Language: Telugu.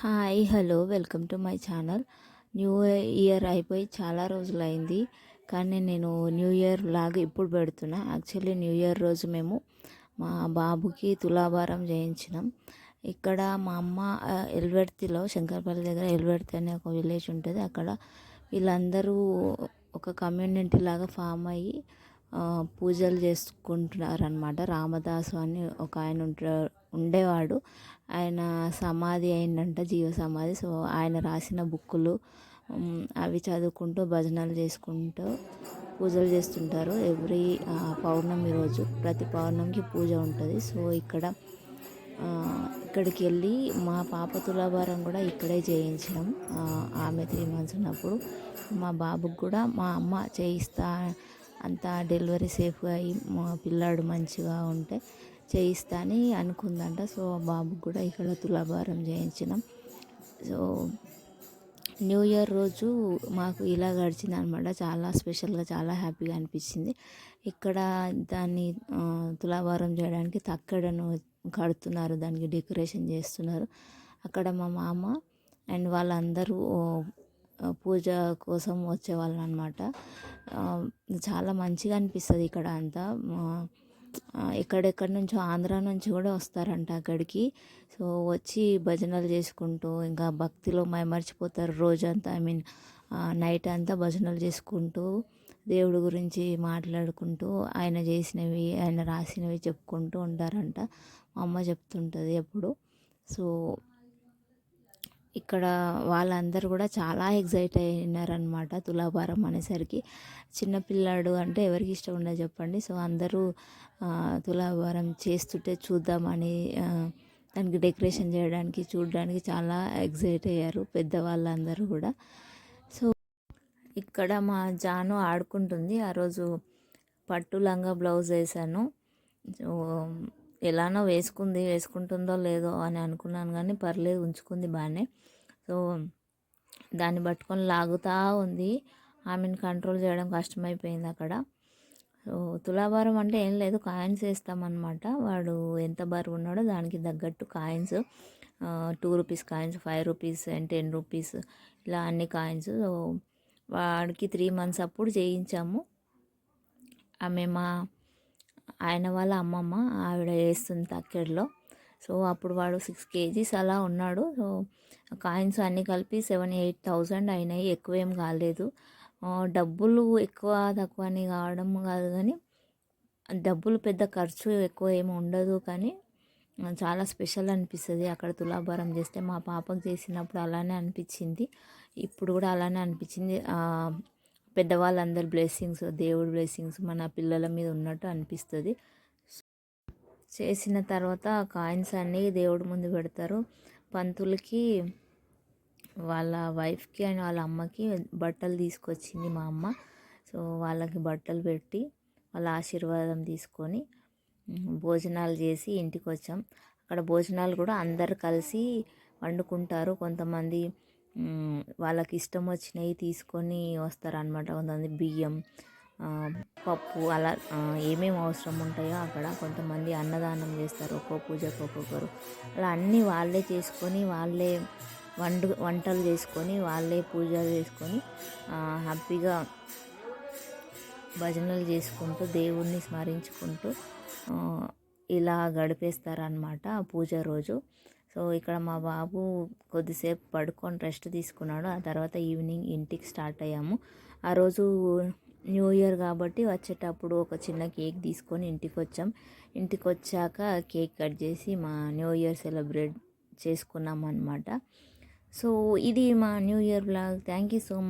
Hi hello welcome to my channel. New year అయిపోయి చాలా రోజులైంది. కానీ నేను న్యూ ఇయర్ లాగా ఇప్పుడు పెడుతున్నా. యాక్చువల్లీ న్యూ ఇయర్ రోజు మేము మా బాబుకి తులాభారం చేయించినాం. ఇక్కడ మా అమ్మ ఎల్వెర్తిలో శంకరపల్లి దగ్గర ఎల్వెర్తి అనే ఒక విలేజ్ ఉంటుంది. అక్కడ వీళ్ళందరూ ఒక కమ్యూనిటీ లాగా ఫామ్ అయ్యి పూజలు చేసుకుంటున్నారనమాట రామదాసు అని ఒక ఆయన ఉంటారు ఉండేవాడు. ఆయన సమాధి అయిందంట జీవ సమాధి. సో ఆయన రాసిన బుక్కులు అవి చదువుకుంటూ భజనలు చేసుకుంటూ పూజలు చేస్తుంటారు. ఎవ్రీ పౌర్ణమి రోజు ప్రతి పౌర్ణమికి పూజ ఉంటుంది. సో ఇక్కడ ఇక్కడికి వెళ్ళి మా పాప తులాభారం కూడా ఇక్కడే చేయించాం ఆమె త్రీ మంత్స్ ఉన్నప్పుడు. మా బాబుకి కూడా మా అమ్మ చేయిస్తా అంతా డెలివరీ సేఫ్గా అయ్యి మా పిల్లాడు మంచిగా ఉంటే చేయిస్తా అని అనుకుందంట. సో బాబుకు కూడా ఇక్కడ తులాభారం చేయించినాం. సో న్యూ ఇయర్ రోజు మాకు ఇలా గడిచింది అనమాట చాలా స్పెషల్గా చాలా హ్యాపీగా అనిపించింది. ఇక్కడ దాన్ని తులాభారం చేయడానికి తక్కడను కడుతున్నారు. దానికి డెకరేషన్ చేస్తున్నారు. అక్కడ మా మామ అండ్ వాళ్ళందరూ పూజ కోసం వచ్చేవాళ్ళు అనమాట చాలా మంచిగా అనిపిస్తుంది ఇక్కడ అంతా. ఎక్కడెక్కడి నుంచో ఆంధ్ర నుంచి కూడా వస్తారంట అక్కడికి. సో వచ్చి భజనలు చేసుకుంటూ ఇంకా భక్తిలో మైమర్చిపోతారు రోజంతా. ఐ మీన్ నైట్ అంతా భజనలు చేసుకుంటూ దేవుడి గురించి మాట్లాడుకుంటూ ఆయన చేసినవి ఆయన రాసినవి చెప్పుకుంటూ ఉంటారంట. మా అమ్మ చెప్తుంటుంది ఎప్పుడు. సో ఇక్కడ వాళ్ళందరూ కూడా చాలా ఎగ్జైట్ అయినారనమాట తులాభారం అనేసరికి. చిన్నపిల్లాడు అంటే ఎవరికి ఇష్టం ఉండదు చెప్పండి. సో అందరూ తులాభారం చేస్తుంటే చూద్దామని దానికి డెకరేషన్ చేయడానికి చూడడానికి చాలా ఎగ్జైట్ అయ్యారు పెద్దవాళ్ళందరూ కూడా. సో ఇక్కడ మా జాను ఆడుకుంటుంది. ఆ రోజు పట్టు లంగా బ్లౌజ్ వేసాను సో ఎలానో వేసుకుంది వేసుకుంటుందో లేదో అని అనుకున్నాను కానీ పర్లేదు ఉంచుకుంది బాగానే. సో దాన్ని పట్టుకొని లాగుతూ ఉంది. ఆమెను కంట్రోల్ చేయడం కష్టమైపోయింది అక్కడ. సో తులాభారం అంటే ఏం లేదు కాయిన్స్ వేస్తామన్నమాట. వాడు ఎంత బరువు ఉన్నాడో దానికి తగ్గట్టు coins two rupees coins five rupees and ten rupees ఇలా అన్ని కాయిన్స్. సో వాడికి త్రీ మంత్స్ అప్పుడు చేయించాము. ఆమె మా ఆయన వాళ్ళ అమ్మమ్మ ఆవిడ వేస్తుంది తక్కెడలో. సో అప్పుడు వాడు సిక్స్ కేజీస్ అలా ఉన్నాడు. సో కాయిన్స్ అన్నీ కలిపి సెవెన్ ఎయిట్ థౌజండ్ అయినాయి. ఎక్కువ ఏం కాలేదు. డబ్బులు ఎక్కువ తక్కువ అని కావడం కాదు కానీ డబ్బులు పెద్ద ఖర్చు ఎక్కువ ఏమి ఉండదు కానీ చాలా స్పెషల్ అనిపిస్తుంది. అక్కడ తులాభారం చేస్తే మా పాపకు చేసినప్పుడు అలానే అనిపించింది. ఇప్పుడు కూడా అలానే అనిపించింది. పెద్దవాళ్ళందరి బ్లెస్సింగ్స్ దేవుడి బ్లెస్సింగ్స్ మన పిల్లల మీద ఉన్నట్టు అనిపిస్తుంది. చేసిన తర్వాత కాయిన్స్ అన్నీ దేవుడి ముందు పెడతారు. పంతులకి వాళ్ళ వైఫ్కి అండ్ వాళ్ళ అమ్మకి బట్టలు తీసుకొచ్చింది మా అమ్మ. సో వాళ్ళకి బట్టలు పెట్టి వాళ్ళ ఆశీర్వాదం తీసుకొని భోజనాలు చేసి ఇంటికి వచ్చాం అక్కడ భోజనాలు కూడా అందరు కలిసి వండుకుంటారు. కొంతమంది వాళ్ళకి ఇష్టం వచ్చినవి తీసుకొని వస్తారనమాట కొంతమంది బియ్యం పప్పు అలా ఏమేమి అవసరం ఉంటాయో అక్కడ కొంతమంది అన్నదానం చేస్తారు. ఒక్కో పూజకు ఒక్కొక్కరు. అలా అన్నీ వాళ్ళే చేసుకొని వాళ్ళే వండు వంటలు చేసుకొని వాళ్ళే పూజలు చేసుకొని హ్యాపీగా భజనలు చేసుకుంటూ దేవుణ్ణి స్మరించుకుంటూ ఇలా గడిపేస్తారనమాట పూజ రోజు. సో ఇక్కడ మా బాబు కొద్దిసేపు పడుకొని రెస్ట్ తీసుకున్నాడు. ఆ తర్వాత ఈవినింగ్ ఇంటికి స్టార్ట్ అయ్యాము. ఆ రోజు న్యూ ఇయర్ కాబట్టి వచ్చేటప్పుడు ఒక చిన్న కేక్ తీసుకొని ఇంటికి వచ్చాం. ఇంటికి వచ్చాక కేక్ కట్ చేసి మా న్యూ ఇయర్ సెలబ్రేట్ చేసుకున్నాం అనమాట సో ఇది మా new year blog. Thank you so much